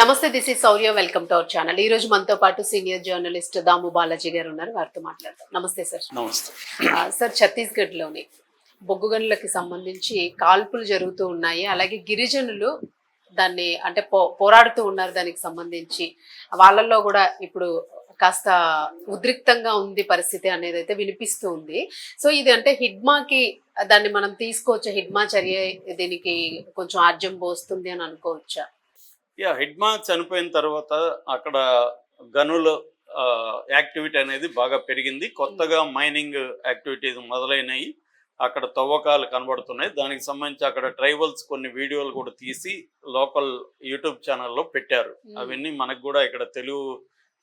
నమస్తే this is Sourya welcome to our channel ఈ రోజు మనతో పాటు సీనియర్ జర్నలిస్ట్ దాము బాలాజీ గారు ఉన్నారు. వారితో మాట్లాడతాం నమస్తే సార్ నమస్తే. సార్ ఛత్తీస్గఢ్లోని బొగ్గు గనులకి సంబంధించి కాల్పులు జరుగుతూ ఉన్నాయి. అలాగే గిరిజనులు దాన్ని అంటే పో పోరాడుతూ ఉన్నారు దానికి సంబంధించి. వాళ్ళల్లో కూడా ఇప్పుడు కాస్త ఉద్రిక్తంగా ఉంది పరిస్థితి అనేది అయితే వినిపిస్తూ ఉంది. సో ఇది అంటే హిడ్మాకి దాన్ని మనం తీసుకోవచ్చా? హిడ్మా చర్య దీనికి కొంచెం ఆజ్యం పోస్తుంది అని అనుకోవచ్చా? యా హిడ్మా చనిపోయిన తర్వాత అక్కడ గనుల యాక్టివిటీ అనేది బాగా పెరిగింది. కొత్తగా మైనింగ్ యాక్టివిటీస్ మొదలైనవి అక్కడ తవ్వకాలు కనబడుతున్నాయి. దానికి సంబంధించి అక్కడ ట్రైబల్స్ కొన్ని వీడియోలు కూడా తీసి లోకల్ యూట్యూబ్ ఛానల్లో పెట్టారు. Hmm. అవన్నీ మనకు కూడా ఇక్కడ తెలుగు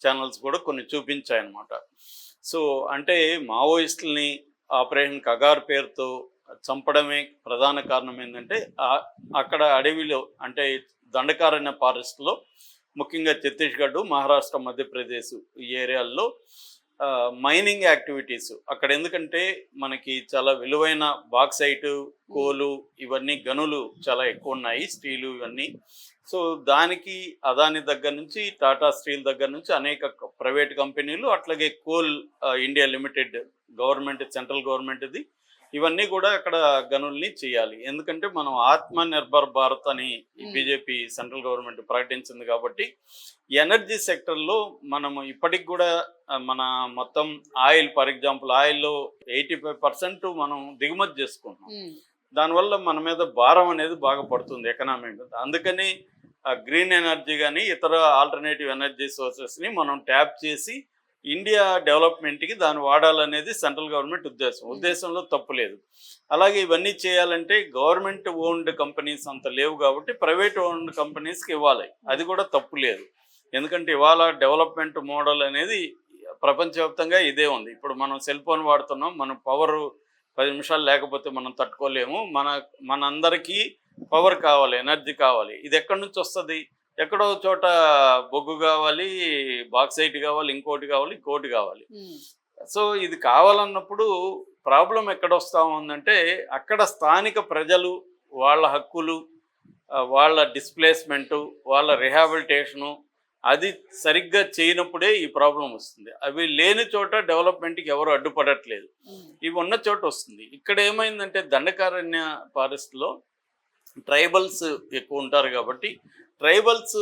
ఛానల్స్ కూడా కొన్ని చూపించాయి అన్నమాట సో అంటే మావోయిస్టుల్ని ఆపరేషన్ కగార్ పేరుతో చంపడమే ప్రధాన కారణం ఏంటంటే అక్కడ అడవిలో అంటే దండకారణ్య ఫారెస్ట్లో ముఖ్యంగా ఛత్తీస్గఢ్ మహారాష్ట్ర మధ్యప్రదేశ్ ఈ ఏరియాల్లో మైనింగ్ యాక్టివిటీస్ అక్కడ ఎందుకంటే మనకి చాలా విలువైన బాక్సైట్ కోలు ఇవన్నీ గనులు చాలా ఎక్కువ ఉన్నాయి స్టీలు ఇవన్నీ. సో దానికి అదాని దగ్గర నుంచి టాటా స్టీల్ దగ్గర నుంచి అనేక ప్రైవేట్ కంపెనీలు అట్లాగే Coal India Limited government central గవర్నమెంట్ది ఇవన్నీ కూడా అక్కడ గనుల్ని చేయాలి. ఎందుకంటే మనం ఆత్మ నిర్భర్ భారత్ అని. బీజేపీ సెంట్రల్ గవర్నమెంట్ ప్రకటించింది కాబట్టి ఎనర్జీ సెక్టర్లో మనము ఇప్పటికి కూడా మన మొత్తం ఆయిల్ ఫర్ ఎగ్జాంపుల్ ఆయిల్లో ఎయిటీ ఫైవ్ పర్సెంట్ మనం దిగుమతి చేసుకుంటున్నాం. దానివల్ల మన మీద భారం అనేది బాగా పడుతుంది ఎకనామిక్ అందుకని గ్రీన్ ఎనర్జీ కానీ ఇతర ఆల్టర్నేటివ్ ఎనర్జీ సోర్సెస్ని మనం ట్యాప్ చేసి ఇండియా డెవలప్మెంట్కి దాన్ని వాడాలనేది సెంట్రల్ గవర్నమెంట్ ఉద్దేశం. ఉద్దేశంలో తప్పు లేదు. అలాగే ఇవన్నీ చేయాలంటే గవర్నమెంట్ ఓన్డ్ కంపెనీస్ అంత లేవు కాబట్టి ప్రైవేట్ ఓన్డ్ కంపెనీస్కి ఇవ్వాలి. అది కూడా తప్పు లేదు. ఎందుకంటే ఇవాళ డెవలప్మెంట్ మోడల్ అనేది ప్రపంచవ్యాప్తంగా ఇదే ఉంది. ఇప్పుడు మనం సెల్ ఫోన్ వాడుతున్నాం మనం పవర్ పది నిమిషాలు లేకపోతే మనం తట్టుకోలేము. మన మనందరికీ పవర్ కావాలి ఎనర్జీ కావాలి. ఇది ఎక్కడి నుంచి వస్తుంది? ఎక్కడో చోట బొగ్గు కావాలి బాక్సైట్ కావాలి ఇంకోటి కావాలి ఇంకోటి కావాలి. ఉమ్, సో ఇది కావాలన్నప్పుడు ప్రాబ్లం ఎక్కడ వస్తా ఉందంటే అక్కడ స్థానిక ప్రజలు వాళ్ళ హక్కులు వాళ్ళ డిస్ప్లేస్మెంటు వాళ్ళ రిహాబిలిటేషను అది సరిగ్గా చేయనప్పుడే ఈ ప్రాబ్లం వస్తుంది. అవి లేని చోట డెవలప్మెంట్కి ఎవరు అడ్డుపడట్లేదు. ఉమ్, ఇవి ఉన్న చోట వస్తుంది. ఇక్కడ ఏమైందంటే దండకారణ్య ఫారెస్ట్లో ట్రైబల్స్ ఎక్కువ ఉంటారు కాబట్టి ట్రైబల్స్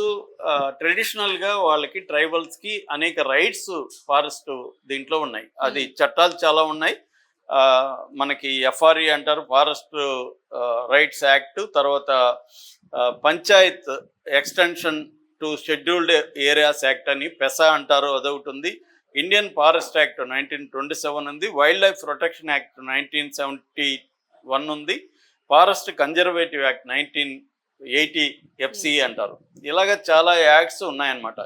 ట్రెడిషనల్గా వాళ్ళకి ట్రైబల్స్కి అనేక రైట్స్ ఫారెస్ట్ దీంట్లో ఉన్నాయి. అది చట్టాలు చాలా ఉన్నాయి. మనకి ఎఫ్ఆర్ఈ అంటారు ఫారెస్ట్ రైట్స్ యాక్ట్ తర్వాత panchayat extension to scheduled areas act అని పెసా అంటారు అదొకటి ఉంది. Indian forest act nineteen twenty seven ఉంది. Wildlife protection act nineteen seventy one ఉంది. Forest conservative act nineteen eighty FC అంటారు. ఇలాగ చాలా యాక్ట్స్ ఉన్నాయన్నమాట.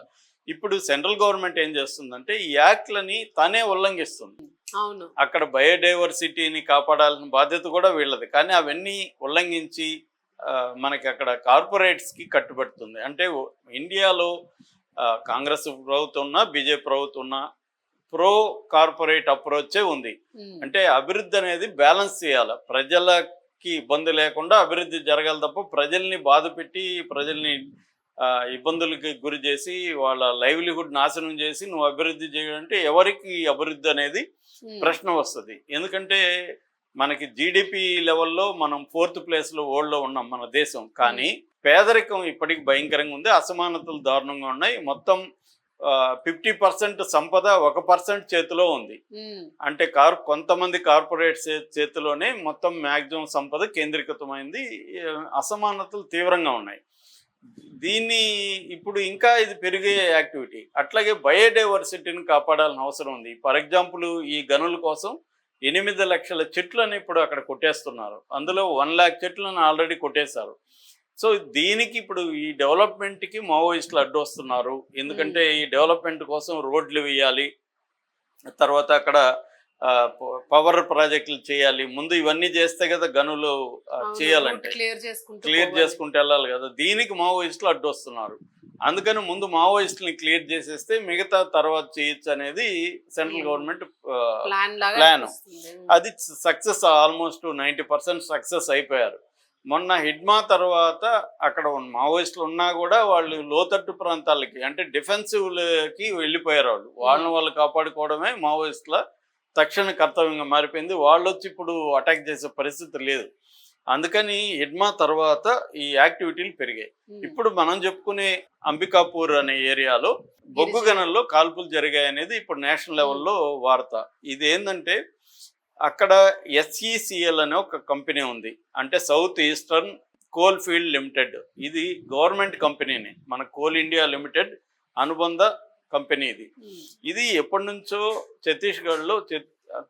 ఇప్పుడు సెంట్రల్ గవర్నమెంట్ ఏం చేస్తుందంటే ఈ యాక్ట్లని తనే ఉల్లంఘిస్తుంది. అవును. అక్కడ బయోడైవర్సిటీని కాపాడాల్సిన బాధ్యత కూడా వీళ్ళది. కానీ అవన్నీ ఉల్లంఘించి మనకి అక్కడ కార్పొరేట్స్కి కట్టుబడుతుంది. అంటే ఇండియాలో కాంగ్రెస్ ప్రభుత్వం ఉన్నా బీజేపీ ప్రభుత్వం ఉన్నా ప్రో కార్పొరేట్ అప్రోచే ఉంది. ఉమ్, అంటే అభివృద్ధి అనేది బ్యాలెన్స్ చేయాలి. ప్రజలకి ఇబ్బంది లేకుండా అభివృద్ధి జరగాలి తప్ప ప్రజల్ని బాధ పెట్టి ప్రజల్ని ఇబ్బందులకి గురి చేసి వాళ్ళ లైవ్లీహుడ్ నాశనం చేసి నువ్వు అభివృద్ధి చేయాలంటే ఎవరికి అభివృద్ధి అనేది ప్రశ్న వస్తుంది. ఎందుకంటే మనకి జీడిపి లెవెల్లో మనం ఫోర్త్ ప్లేస్లో వరల్డ్లో ఉన్నాం మన దేశం. కానీ పేదరికం ఇప్పటికి భయంకరంగా ఉంది. అసమానతలు దారుణంగా ఉన్నాయి. మొత్తం ఫిఫ్టీ పర్సెంట్ సంపద ఒక పర్సెంట్ చేతిలో ఉంది. అంటే కార్ కొంతమంది కార్పొరేట్ చేతిలోనే మొత్తం మ్యాక్సిమం సంపద కేంద్రీకృతమైంది. అసమానతలు తీవ్రంగా ఉన్నాయి. దీన్ని ఇప్పుడు ఇంకా ఇది పెరిగే యాక్టివిటీ. అట్లాగే బయోడైవర్సిటీని కాపాడాల్సిన అవసరం ఉంది. ఫర్ ఎగ్జాంపుల్ ఈ గనుల కోసం ఎనిమిది లక్షల చెట్లను ఇప్పుడు అక్కడ కొట్టేస్తున్నారు. అందులో వన్ ల్యాక్ చెట్లను ఆల్రెడీ కొట్టేశారు. సో దీనికి ఇప్పుడు ఈ డెవలప్మెంట్కి మావోయిస్టులు అడ్డు వస్తున్నారు ఎందుకంటే ఈ డెవలప్మెంట్ కోసం రోడ్లు వేయాలి తర్వాత అక్కడ పవర్ ప్రాజెక్టులు చేయాలి. ముందు ఇవన్నీ చేస్తే కదా గనులు చేయాలంటే. క్లియర్ చేసుకుంటూ వెళ్ళాలి కదా. దీనికి మావోయిస్టులు అడ్డు వస్తున్నారు అందుకని ముందు మావోయిస్టుని క్లియర్ చేసేస్తే మిగతా తర్వాత చేయొచ్చు అనేది సెంట్రల్. Government plan. అది success almost ninety percent success అయిపోయారు. మొన్న హిడ్మా తర్వాత అక్కడ మావోయిస్టులు ఉన్నా కూడా వాళ్ళు లోతట్టు ప్రాంతాలకి అంటే డిఫెన్సివ్లకి వెళ్ళిపోయారు వాళ్ళు. వాళ్ళని వాళ్ళు కాపాడుకోవడమే మావోయిస్టుల తక్షణ కర్తవ్యంగా మారిపోయింది. వాళ్ళు వచ్చి ఇప్పుడు అటాక్ చేసే పరిస్థితి లేదు. అందుకని హిడ్మా తర్వాత ఈ యాక్టివిటీలు పెరిగాయి. ఇప్పుడు మనం చెప్పుకునే అంబికాపూర్ అనే ఏరియాలో బొగ్గు గనుల్లో కాల్పులు జరిగాయి అనేది ఇప్పుడు నేషనల్ లెవెల్లో వార్త. ఇది ఏంటంటే అక్కడ ఎస్ఈసిఎల్ అనే ఒక కంపెనీ ఉంది. అంటే south eastern coal field limited. ఇది గవర్నమెంట్ కంపెనీని. మన కోల్ ఇండియా లిమిటెడ్ అనుబంధ కంపెనీ ఇది. ఉమ్. ఇది ఎప్పటి నుంచో ఛత్తీస్గఢ్లో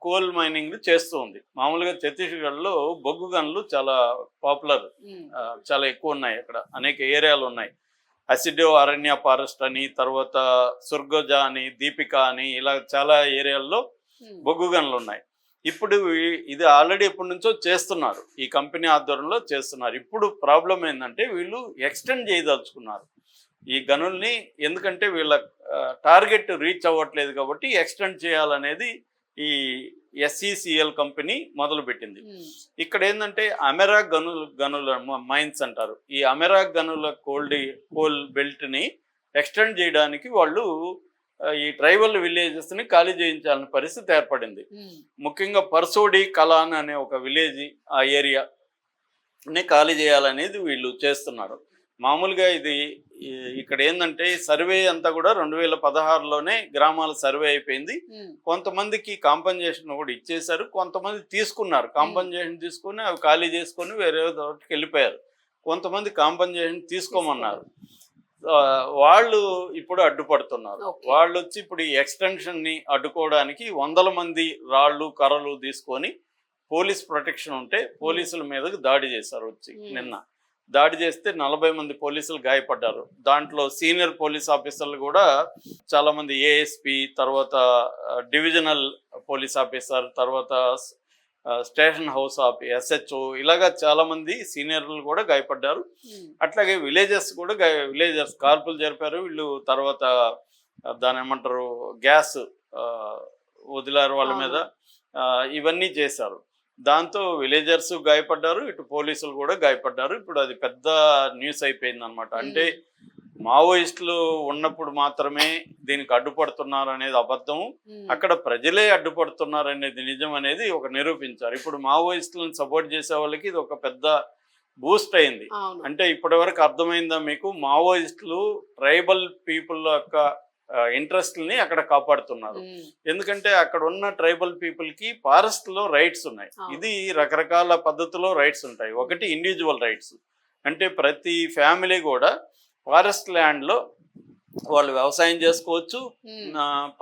కోల్ మైనింగ్ చేస్తూ ఉంది. మామూలుగా ఛత్తీస్గఢ్లో బొగ్గు గనులు చాలా పాపులర్. ఆ, చాలా ఎక్కువ ఉన్నాయి అక్కడ. అనేక ఏరియాలు ఉన్నాయి. అసిడో అరణ్య ఫారెస్ట్ అని తర్వాత సుర్గజ అని దీపిక అని ఇలా చాలా ఏరియాల్లో ఉమ్. బొగ్గు గనులు ఉన్నాయి. ఇప్పుడు ఇది ఆల్రెడీ ఎప్పటి నుంచో చేస్తున్నారు. ఈ కంపెనీ ఆధ్వర్యంలో చేస్తున్నారు. ఇప్పుడు ప్రాబ్లం ఏంటంటే వీళ్ళు ఎక్స్టెండ్ చేయదలుచుకున్నారు. ఈ గనుల్ని ఎందుకంటే వీళ్ళ టార్గెట్ రీచ్ అవ్వట్లేదు కాబట్టి ఎక్స్టెండ్ చేయాలనేది ఈ ఎస్ఈసిఎల్ కంపెనీ మొదలుపెట్టింది. ఉమ్. ఇక్కడ ఏంటంటే అమెరా గనుల గనుల మైన్స్ అంటారు. ఈ అమెరా గనుల కోల్డ్ కోల్ బెల్ట్ని ఎక్స్టెండ్ చేయడానికి వాళ్ళు ఈ ట్రైబల్ విలేజెస్ని ఖాళీ చేయించాలని పరిస్థితి ఏర్పడింది. ముఖ్యంగా పర్సోడి కలాన్ అనే ఒక విలేజ్ ఆ ఏరియా ని ఖాళీ చేయాలనేది వీళ్ళు చేస్తున్నారు. మామూలుగా ఇది ఇక్కడ ఏంటంటే సర్వే అంతా కూడా రెండు వేల పదహారులోనే గ్రామాల సర్వే అయిపోయింది. కొంతమందికి కాంపన్సేషన్ కూడా ఇచ్చేశారు కొంతమంది తీసుకున్నారు. కాంపన్సేషన్ తీసుకుని అవి ఖాళీ చేసుకొని వేరే చోటికి వెళ్ళిపోయారు. కొంతమంది కాంపన్సేషన్ తీసుకోమన్నారు. వాళ్ళు ఇప్పుడు అడ్డుపడుతున్నారు. వాళ్ళు వచ్చి ఇప్పుడు ఈ ఎక్స్టెన్షన్ని అడ్డుకోవడానికి వందల మంది రాళ్ళు కర్రలు తీసుకొని పోలీస్ ప్రొటెక్షన్ ఉంటే పోలీసుల మీదకి దాడి చేశారు వచ్చి. నిన్న దాడి చేస్తే నలభై మంది పోలీసులు గాయపడ్డారు దాంట్లో సీనియర్ పోలీస్ ఆఫీసర్లు కూడా చాలా మంది ఏఎస్పి తర్వాత డివిజనల్ పోలీస్ ఆఫీసర్ తర్వాత స్టేషన్ హౌస్ ఆఫ్ ఎస్హెచ్ఓ ఇలాగా చాలా మంది సీనియర్లు కూడా గాయపడ్డారు. ఉమ్. అట్లాగే విలేజెస్ కూడా విలేజెస్ కాల్పులు జరిపారు. వీళ్ళు తర్వాత దాని ఏమంటారు గ్యాస్ వదిలారు వాళ్ళ మీద. ఆ, ఇవన్నీ చేశారు. దాంతో విలేజర్స్ గాయపడ్డారు. ఇటు పోలీసులు కూడా గాయపడ్డారు. ఇప్పుడు అది పెద్ద న్యూస్ అయిపోయింది అనమాట అంటే మావోయిస్టులు ఉన్నప్పుడు మాత్రమే దీనికి అడ్డుపడుతున్నారు అనేది అబద్ధం. అక్కడ ప్రజలే అడ్డుపడుతున్నారు అనేది నిజం అనేది ఒక నిరూపించారు. ఇప్పుడు మావోయిస్టులను సపోర్ట్ చేసే వాళ్ళకి ఇది ఒక పెద్ద బూస్ట్ అయింది. అంటే ఇప్పటి వరకు అర్థమైందా మీకు? మావోయిస్టులు ట్రైబల్ పీపుల్ యొక్క ఇంట్రెస్ట్ని అక్కడ కాపాడుతున్నారు. ఎందుకంటే అక్కడ ఉన్న ట్రైబల్ పీపుల్కి ఫారెస్ట్లో రైట్స్ ఉన్నాయి. ఇది రకరకాల పద్ధతిలో రైట్స్ ఉంటాయి. ఒకటి ఇండివిజువల్ రైట్స్. అంటే ప్రతి ఫ్యామిలీ కూడా ఫారెస్ట్ ల్యాండ్లో వాళ్ళు వ్యవసాయం చేసుకోవచ్చు.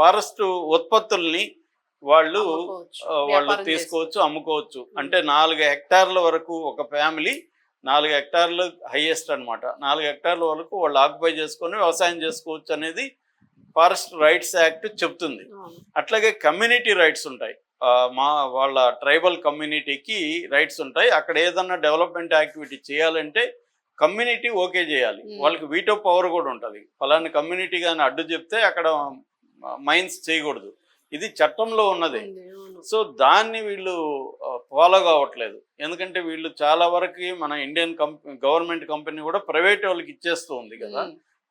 ఫారెస్ట్ ఉత్పత్తుల్ని వాళ్ళు వాళ్ళు తీసుకోవచ్చు అమ్ముకోవచ్చు. అంటే నాలుగు హెక్టార్ల వరకు ఒక ఫ్యామిలీ నాలుగు హెక్టార్లు హైయెస్ట్ అన్నమాట. నాలుగు హెక్టార్ల వరకు వాళ్ళు ఆక్యుపై చేసుకొని వ్యవసాయం చేసుకోవచ్చు అనేది ఫారెస్ట్ రైట్స్ యాక్ట్ చెప్తుంది. అట్లాగే కమ్యూనిటీ రైట్స్ ఉంటాయి. మా వాళ్ళ ట్రైబల్ కమ్యూనిటీకి రైట్స్ ఉంటాయి. అక్కడ ఏదన్నా డెవలప్మెంట్ యాక్టివిటీ చేయాలంటే కమ్యూనిటీ ఓకే చేయాలి. వాళ్ళకి వీటో పవర్ కూడా ఉంటుంది. ఫలాని కమ్యూనిటీ కానీ అడ్డు చెప్తే అక్కడ మైన్స్ చేయకూడదు. ఇది చట్టంలో ఉన్నది. సో దాన్ని వీళ్ళు ఫాలో కావట్లేదు. ఎందుకంటే వీళ్ళు చాలా వరకు మన ఇండియన్ గవర్నమెంట్ కంపెనీ కూడా ప్రైవేట్ వాళ్ళకి ఇచ్చేస్తూ ఉంది కదా.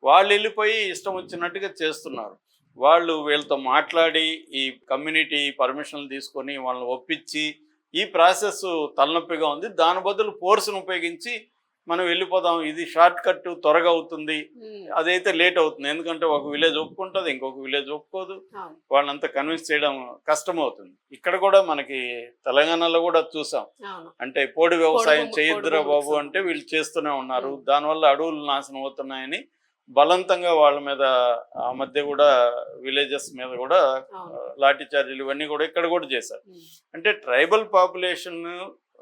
వాళ్ళు వెళ్ళిపోయి ఇష్టం వచ్చినట్టుగా చేస్తున్నారు. వాళ్ళు వీళ్ళతో మాట్లాడి ఈ కమ్యూనిటీ పర్మిషన్లు తీసుకొని వాళ్ళని ఒప్పించి ఈ ప్రాసెస్ తలనొప్పిగా ఉంది. దాని బదులు ఫోర్స్ను ఉపయోగించి మనం వెళ్ళిపోదాం ఇది షార్ట్ కట్ త్వరగా అవుతుంది. అదైతే లేట్ అవుతుంది ఎందుకంటే ఒక విలేజ్ ఒప్పుకుంటుంది ఇంకొక విలేజ్ ఒప్పుకోదు. వాళ్ళంతా కన్విన్స్ చేయడం కష్టం అవుతుంది ఇక్కడ కూడా మనకి తెలంగాణలో కూడా చూసాం. అంటే పోడు వ్యవసాయం చేయొద్దురా బాబు. అంటే వీళ్ళు చేస్తూనే ఉన్నారు. దానివల్ల అడవులు నాశనం అవుతున్నాయని బలవంతంగా వాళ్ళ మీద ఆ మధ్య కూడా విలేజెస్ మీద కూడా. లాఠీ చార్జీలు ఇవన్నీ కూడా ఇక్కడ కూడా చేశారు. అంటే ట్రైబల్ పాపులేషన్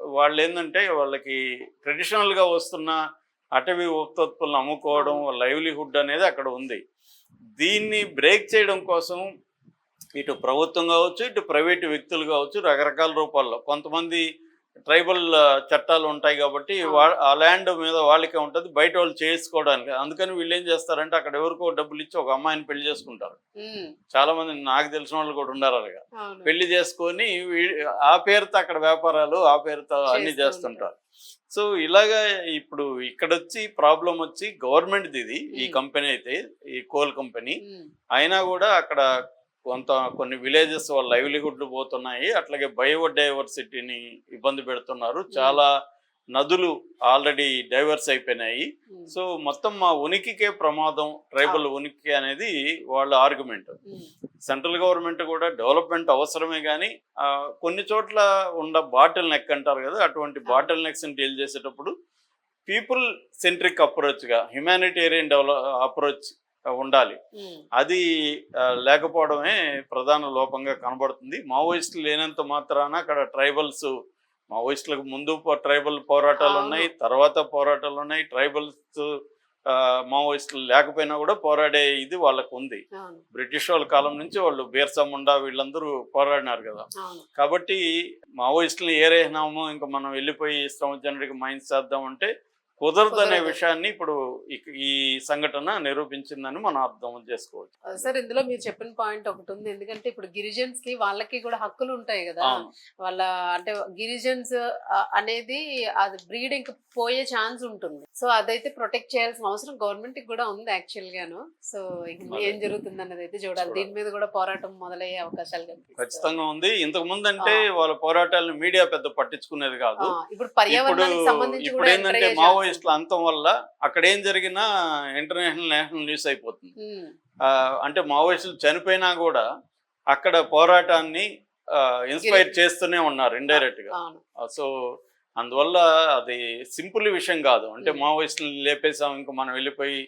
వాళ్ళు ఏంటంటే వాళ్ళకి ట్రెడిషనల్గా వస్తున్న అటవీ ఉత్పత్తులను అమ్ముకోవడం లైవ్లీహుడ్ అనేది అక్కడ ఉంది. దీన్ని బ్రేక్ చేయడం కోసం ఇటు ప్రభుత్వం కావచ్చు ఇటు ప్రైవేటు వ్యక్తులు కావచ్చు రకరకాల రూపాల్లో కొంతమంది ట్రైబల్ చట్టాలు ఉంటాయి కాబట్టి ఆ ల్యాండ్ మీద వాళ్ళకే ఉంటుంది బయట వాళ్ళు చేసుకోవడానికి. అందుకని వీళ్ళు ఏం చేస్తారంటే అక్కడ ఎవరికో డబ్బులు ఇచ్చి ఒక అమ్మాయిని పెళ్ళి చేసుకుంటారు. చాలా మంది నాకు తెలిసిన వాళ్ళు కూడా ఉన్నారు అలాగా. పెళ్ళి చేసుకొని ఆ పేరుతో అక్కడ వ్యాపారాలు ఆ పేరుతో అన్ని చేస్తూ చేస్తుంటారు. సో ఇలాగా ఇప్పుడు ఇక్కడ వచ్చి ప్రాబ్లం వచ్చి గవర్నమెంట్ది ఇది ఈ. కంపెనీ అయితే ఈ కోల్ కంపెనీ. అయినా కూడా అక్కడ కొంత కొన్ని విలేజెస్ వాళ్ళ లైవ్లీహుడ్లు పోతున్నాయి. అట్లాగే బయోడైవర్సిటీని ఇబ్బంది పెడుతున్నారు. చాలా నదులు ఆల్రెడీ డైవర్స్ అయిపోయినాయి. సో మొత్తం మా ఉనికికే ప్రమాదం ట్రైబల్ ఉనికి అనేది వాళ్ళ ఆర్గ్యుమెంట్ సెంట్రల్ గవర్నమెంట్ కూడా డెవలప్మెంట్ అవసరమే కానీ కొన్ని చోట్ల ఉన్న బాటిల్ నెక్ అంటారు కదా అటువంటి బాటిల్ నెక్స్ డీల్ చేసేటప్పుడు పీపుల్ సెంట్రిక్ అప్రోచ్గా హ్యుమానిటేరియన్ డెవలప్ అప్రోచ్ ఉండాలి. అది లేకపోవడమే ప్రధాన లోపంగా కనబడుతుంది. మావోయిస్టులు లేనంత మాత్రాన అక్కడ ట్రైబల్స్ మావోయిస్టులకు ముందు పో- ట్రైబల్ పోరాటాలు. ఉన్నాయి తర్వాత పోరాటాలు ఉన్నాయి. ట్రైబల్స్ మావోయిస్టులు లేకపోయినా కూడా పోరాడే ఇది వాళ్ళకు ఉంది బ్రిటిష్ వాళ్ళ కాలం నుంచి వాళ్ళు బీర్సా ముండా వీళ్ళందరూ పోరాడినారు కదా. కాబట్టి మావోయిస్టులు ఏరేసినాము ఇంకా మనం వెళ్ళిపోయి ఇష్టం వచ్చినట్టుగా మైండ్ చేద్దాం అంటే కుదరదు. అనే కుదరదు. విషయాన్ని ఇప్పుడు ఈ సంఘటన నిరూపించిందని మనం అర్థం చేసుకోవచ్చు. సార్ ఇందులో మీరు చెప్పిన పాయింట్ ఒకటి ఉంది. ఎందుకంటే ఇప్పుడు గిరిజన్స్కి వాళ్ళకి కూడా హక్కులు ఉంటాయి కదా. వాళ్ళ అంటే గిరిజన్స్ అనేది అది బ్రీడింగ్ పోయే ఛాన్స్ ఉంటుంది. సో అదైతే ప్రొటెక్ట్ చేయాల్సిన అవసరం గవర్నమెంట్కి కూడా ఉంది యాక్చువల్ గాను సో. ఏం జరుగుతుంది అన్నది అయితే చూడాలి. దీని మీద కూడా పోరాటం మొదలయ్యే అవకాశాలు ఖచ్చితంగా ఉంది. ఇంతకు ముందు అంటే వాళ్ళ పోరాటాలను మీడియా పెద్ద పట్టించుకునేది కాదు. ఇప్పుడు పర్యావరణానికి సంబంధించి కూడా ఏంటంటే మావోయిస్టుల అంతం వల్ల అక్కడ ఏం జరిగినా ఇంటర్నేషనల్ నేషనల్ న్యూస్ అయిపోతుంది. అంటే మావోయిస్టులు చనిపోయినా కూడా అక్కడ పోరాటాన్ని ఇన్స్పైర్ చేస్తూనే ఉన్నారు ఇండైరెక్ట్గా సో అందువల్ల అది సింపుల్ విషయం కాదు. అంటే. మావోయిస్టులు లేపేసాం ఇంకా మనం వెళ్ళిపోయి